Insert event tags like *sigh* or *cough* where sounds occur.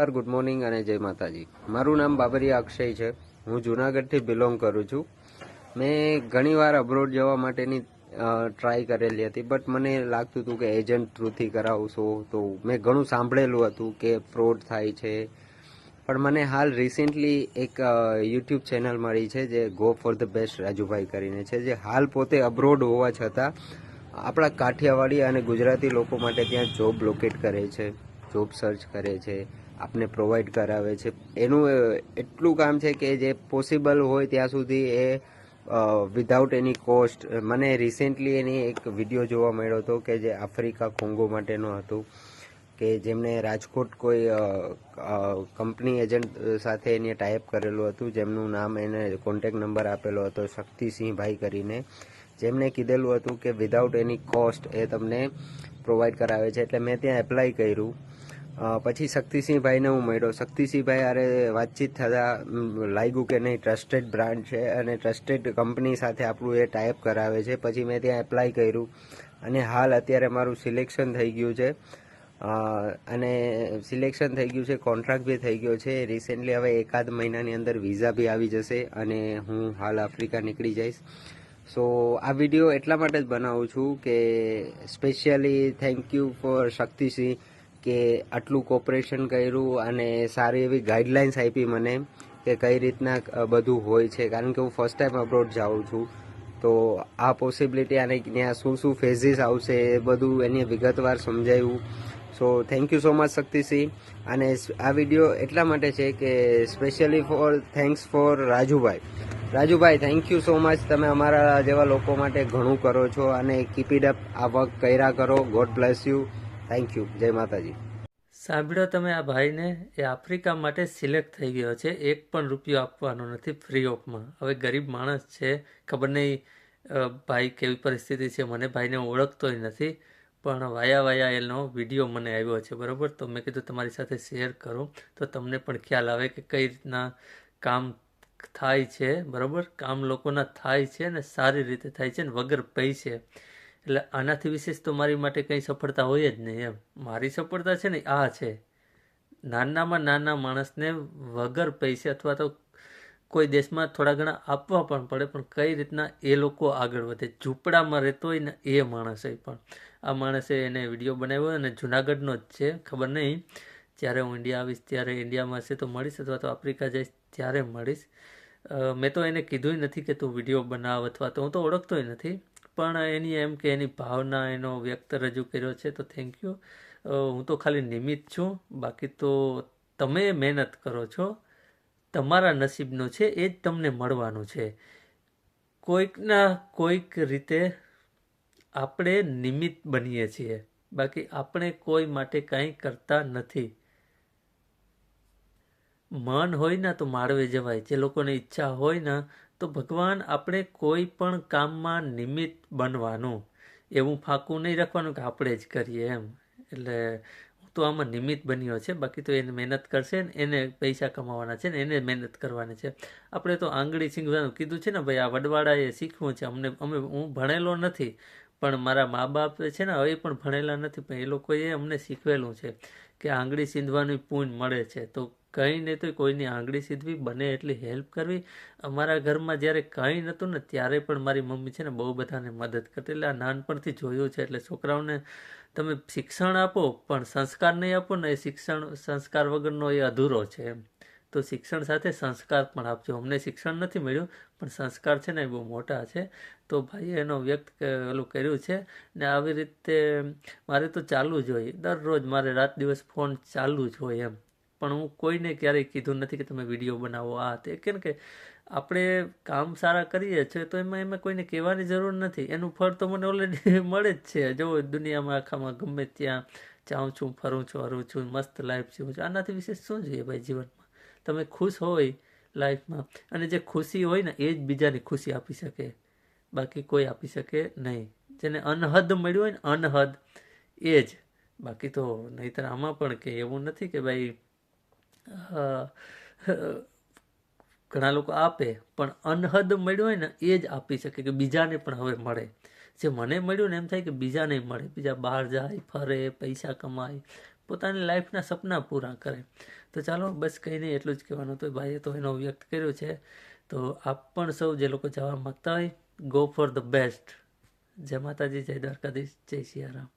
નમસ્કાર, good morning અને જય માતાજી. મારું નામ બાબરિયા અક્ષય છે. હું જુનાગઢથી બિલોંગ કરું છું. મેં ઘણીવાર અબ્રોડ જવા માટેની ટ્રાય કરેલી હતી બટ મને લાગતું હતું કે એજન્ટ થ્રુથી કરાવશો તો મેં ઘણું સાંભળેલું હતું કે ફ્રોડ થાય છે. પણ મને હાલ રિસેન્ટલી એક યુટ્યુબ ચેનલ મળી છે જે go for the best Rajubhai કરીને છે, જે હાલ પોતે અબ્રોડ હોવા છતાં આપણા કાઠિયાવાડી અને ગુજરાતી લોકો માટે ત્યાં જોબ લોકેટ કરે છે જોબ સર્ચ કરે છે. આપને પ્રોવાઈડ કરાવે છે. એનું એટલું કામ છે કે જે પોસિબલ હોય ત્યાં સુધી એ વિધાઉટ એની કોસ્ટ મને રિસેન્ટલી એની એક વીડિયો જોવા મળ્યો હતો કે જે આફ્રિકા કોંગો માટેનો હતું, કે જેમણે રાજકોટ કોઈ કંપની એજન્ટ સાથે એને ટાઈપ કરેલું હતું, જેમનું નામ એને કોન્ટેક નંબર આપેલો હતો, શક્તિસિંહભાઈ કરીને. જેમણે કીધેલું હતું કે વિધાઉટ એની કોસ્ટ એ તમને પ્રોવાઈડ કરાવે છે. એટલે મેં ત્યાં એપ્લાય કર્યું. પછી શક્તિસિંહભાઈને હું મળ્યો. શક્તિસિંહભાઈ અરે વાતચીત થતાં લાગ્યું કે નહીં ટ્રસ્ટેડ બ્રાન્ડ છે અને ટ્રસ્ટેડ કંપની સાથે આપણું એ ટાઈપ કરાવે છે. પછી મેં ત્યાં એપ્લાય કર્યું અને હાલ અત્યારે મારું સિલેક્શન થઈ ગયું છે. અને સિલેક્શન થઈ ગયું છે કોન્ટ્રાક્ટ બી થઈ ગયો છે. રિસેન્ટલી હવે એકાદ મહિનાની અંદર વિઝા બી આવી જશે અને હું હાલ આફ્રિકા નીકળી જઈશ. સો આ વીડિયો એટલા માટે જ બનાવું છું કે specially thank you for Shaktisinh કે આટલું કોપરેશન કર્યું અને સારી એવી ગાઈડલાઇન્સ આપી મને કે કઈ રીતના બધું હોય છે. કારણ કે હું ફર્સ્ટ ટાઈમ અબ્રોડ જાઉં છું. તો આ પોસિબિલિટી અને ત્યાં શું શું ફેઝિસ આવશે એ બધું એની વિગતવાર સમજાવ્યું so thank you so much Shaktisinh. અને આ વીડિયો એટલા માટે છે કે specially for thanks for Rajubhai. Rajubhai thank you so much તમે અમારા જેવા લોકો માટે ઘણું કરો છો અને કીપ ઇટ અપ આ વર્ક કર્યા કરો. God bless you thank you Jai Mataji. સાંભળ્યો તમે આ ભાઈને? એ આફ્રિકા માટે સિલેક્ટ થઈ ગયો છે. એક પણ રૂપિયો આપવાનો નથી ફ્રી ઓફમાં હવે ગરીબ માણસ છે. ખબર નહીં ભાઈ કેવી પરિસ્થિતિ છે. મને ભાઈને ઓળખતોય નથી. પણ વાયા વાયા એનો વીડિયો મને આવ્યો છે, બરાબર? તો મેં કીધું તમારી સાથે શેર કરું. તો તમને પણ ખ્યાલ આવે કે કઈ રીતના કામ થાય છે, બરાબર? કામ લોકોના થાય છે ને સારી રીતે થાય છે ને વગર પૈસે. એટલે આનાથી વિશેષ તો મારી માટે કંઈ સફળતા હોય જ નહીં એમ. મારી સફળતા છે ને આ છે. નાનામાં નાના માણસને વગર પૈસે અથવા તો કોઈ દેશમાં થોડા ઘણા આપવા પણ પડે, પણ કઈ રીતના એ લોકો આગળ વધે? ઝૂંપડામાં રહેતો હોય ને એ માણસ પણ. આ માણસે એને વીડિયો બનાવ્યો અને જુનાગઢનો જ છે, ખબર નહીં? જ્યારે હું ઇન્ડિયા આવીશ, ત્યારે ઇન્ડિયામાં હશે તો મળીશ અથવા તો આફ્રિકા જઈશ, ત્યારે મળીશ. મેં તો એને કીધું નથી કે તું વીડિયો બનાવ અથવા તો, હું તો ઓળખતોય નથી. પણ એની એમ કે એની ભાવના એનો વ્યક્ત રજૂ કર્યો છે, તો થેન્ક યુ હું તો ખાલી નિમિત્ત છું. બાકી તો તમે મહેનત કરો છો. તમારા નસીબનું છે, એ જ તમને મળવાનું છે. કોઈકના કોઈક રીતે આપણે નિમિત્ત બનીએ છીએ. બાકી આપણે કોઈ માટે કંઈ કરતા નથી. મન હોય ને તો માળવે જવાય. જે લોકોને ઈચ્છા હોય ને તો ભગવાન આપણે કોઈ પણ કામમાં નિમિત્ત બનવાનું, એવું ફાંકું નહીં રાખવાનું કે આપણે જ કરીએ એમ. એટલે હું તો આમાં નિમિત્ત બન્યો છે, બાકી તો એને મહેનત કરશે ને એને પૈસા કમાવાના છે ને એને મહેનત કરવાની છે. આપણે તો આંગળી છીંગવાનું કીધું છે ને, ભાઈ, આ વડવાડાએ શીખવું છે, અમને, અમે, હું ભણેલો નથી, પણ મારા મા બાપ છે ને, હવે પણ ભણેલા નથી, પણ એ લોકોએ અમને શીખવેલું છે કે આંગળી સીંધવાનું પૂન મળે છે. તો કંઈ નહીં તો કોઈની આંગળી સીધવી, બને એટલી હેલ્પ કરવી. અમારા ઘરમાં જ્યારે કંઈ નહોતું ને ત્યારે પણ મારી મમ્મી છે ને બહુ બધાને મદદ કરતી. એટલે આ નાનપણથી જોયું છે, એટલે છોકરાઓને તમે શિક્ષણ આપો, પણ સંસ્કાર નહીં આપો ને એ શિક્ષણ, સંસ્કાર વગરનો એ અધૂરો છે એમ. તો શિક્ષણ સાથે સંસ્કાર પણ આપજો. અમને શિક્ષણ નથી મળ્યું, પણ સંસ્કાર છે ને એ બહુ મોટા છે. તો ભાઈએ એનો વ્યક્ત ઓલું કર્યું છે ને આવી રીતે મારે તો ચાલુ જ હોય. દરરોજ મારે રાત દિવસ ફોન ચાલુ જ હોય એમ. પણ હું કોઈને ક્યારેય કીધું નથી કે તમે વીડિયો બનાવો, આ તે. કેમ કે આપણે કામ સારા કરીએ છીએ તો એમાં એમાં કોઈને કહેવાની જરૂર નથી. એનું ફળ તો મને ઓલરેડી *laughs* મળે જ છે. જો દુનિયામાં આખામાં ગમે ત્યાં જાઉં છું, ફરું છું, હરું છું, મસ્ત લાઈફ જીવું છું. આનાથી વિશેષ શું જોઈએ ભાઈ જીવનમાં? તમે ખુશ હોય લાઈફમાં અને જે ખુશી હોય ને એ જ બીજાની ખુશી આપી શકે. બાકી કોઈ આપી શકે નહીં. જેને અનહદ મળ્યું હોય ને અનહદ એ જ. બાકી તો નહીતર આમાં પણ કે એવું નથી કે ભાઈ ઘણા લોકો આપે, પણ અનહદ મળ્યું હોય ને, એ જ આપી શકે કે બીજાને પણ હવે મળે. જે મને મળ્યું ને એમ થાય કે બીજાને મળે. બીજા બહાર જાય, ફરે, પૈસા કમાય, પોતાની લાઈફના સપના પૂરા કરે. તો ચાલો, બસ કંઈ નહીં, એટલું જ કહેવાનું તો ભાઈએ તો એનો વ્યક્ત કર્યો છે. તો આપ પણ સૌ જે લોકો જવા માગતા હોય ગો ફોર ધ બેસ્ટ જય માતાજી, જય દ્વારકાધીશ, જય સિયારામ.